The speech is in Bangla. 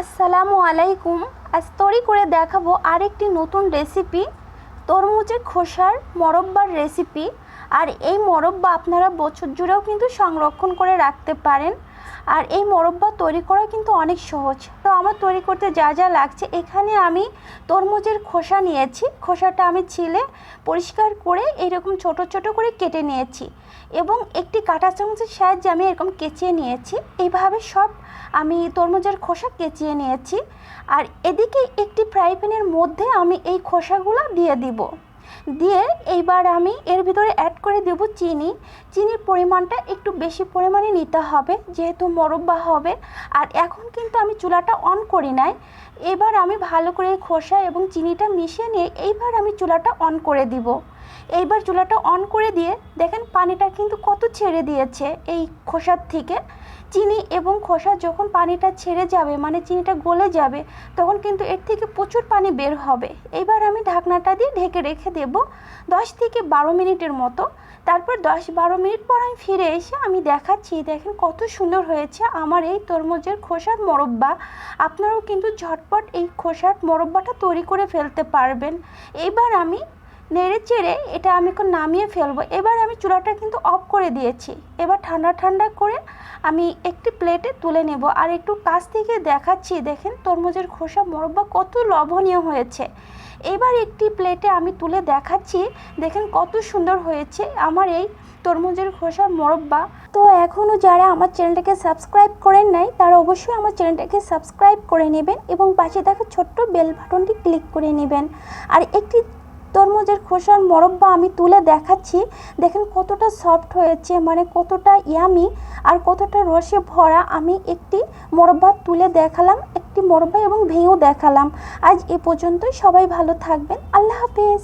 আসসালামু আলাইকুম। আজ তৈরি করে দেখাবো আরেকটি নতুন রেসিপি তরমুজের খোসার মরব্বার রেসিপি আর এই মরব্বা আপনারা বছর জুড়েও কিন্তু সংরক্ষণ করে রাখতে পারেন। আর এই মরব্বা তৈরি করা কিন্তু অনেক সহজ। তো আমার তৈরি করতে যা যা লাগছে, এখানে আমি তরমুজের খোসা নিয়েছি। খোসাটা আমি ছিলে পরিষ্কার করে এরকম ছোট ছোট করে কেটে নিয়েছি এবং একটি কাঁটা চামচের সাহায্যে আমি এরকম কেচিয়ে নিয়েছি। এইভাবে সব আমি তরমুজের খোসা কেচিয়ে নিয়েছি। আর এদিকে একটি ফ্রাই প্যানের মধ্যে আমি এই খোসাগুলো দিয়ে দিব। দিয়ে এইবার আমি এর ভিতরে অ্যাড করে দেব চিনি। চিনির পরিমাণটা একটু বেশি পরিমাণে নিতে হবে, যেহেতু মরব্বা হবে। আর এখন কিন্তু আমি চুলাটা অন করি নাই। এবার আমি ভালো করে খোসা এবং চিনিটা মিশিয়ে নিয়ে এইবার আমি চুলাটা অন করে দিব। এইবার চুলাটা অন করে দিয়ে দেখেন পানিটা কিন্তু কত ছেড়ে দিয়েছে এই খোসার থেকে। চিনি এবং খোসা যখন পানিটা ছেড়ে যাবে মানে চিনিটা গলে যাবে, তখন কিন্তু এর থেকে প্রচুর পানি বের হবে। এবার আমি ঢাকনাটা দিয়ে ঢেকে রেখে দেব দশ থেকে বারো মিনিটের মতো। তারপর দশ বারো মিনিট পর আমি ফিরে এসে আমি দেখাচ্ছি, দেখেন কত সুন্দর হয়েছে আমার এই তরমুজের খোসার মোরব্বা। আপনারাও কিন্তু ঝটপট এই খোসার মোরব্বাটা তৈরি করে ফেলতে পারবেন। এবার আমি নেড়ে চেড়ে এটা আমি এখন নামিয়ে ফেলব। এবার আমি চুলাটা কিন্তু অফ করে দিয়েছি। এবার ঠান্ডা ঠান্ডা করে আমি একটি প্লেটে তুলে নেব। আর একটু কাছ থেকে দেখাচ্ছি, দেখেন তরমুজের খোসা মোরব্বা কত লবণীয় হয়েছে। এবার একটি প্লেটে আমি তুলে দেখাচ্ছি, দেখেন কত সুন্দর হয়েছে আমার এই তরমুজের খোসার মোরব্বা। তো এখনও যারা আমার চ্যানেলটাকে সাবস্ক্রাইব করেন নাই, তারা অবশ্যই আমার চ্যানেলটাকে সাবস্ক্রাইব করে নেবেন এবং পাশে থাকা ছোট্ট বেল বাটনটি ক্লিক করে নেবেন। আর একটি তরমুজের খোসার মরব্বা আমি তুলে দেখাচ্ছি। দেখেন কতটা সফট হয়েছে মানে কতটা ইয়ামি আর কতটা রসে ভরা আমি একটি মরব্বা তুলে দেখালাম, একটি মরব্বা এবং ভেঙেও দেখালাম। আজ এ পর্যন্তই, সবাই ভালো থাকবেন, আল্লাহ হাফেজ।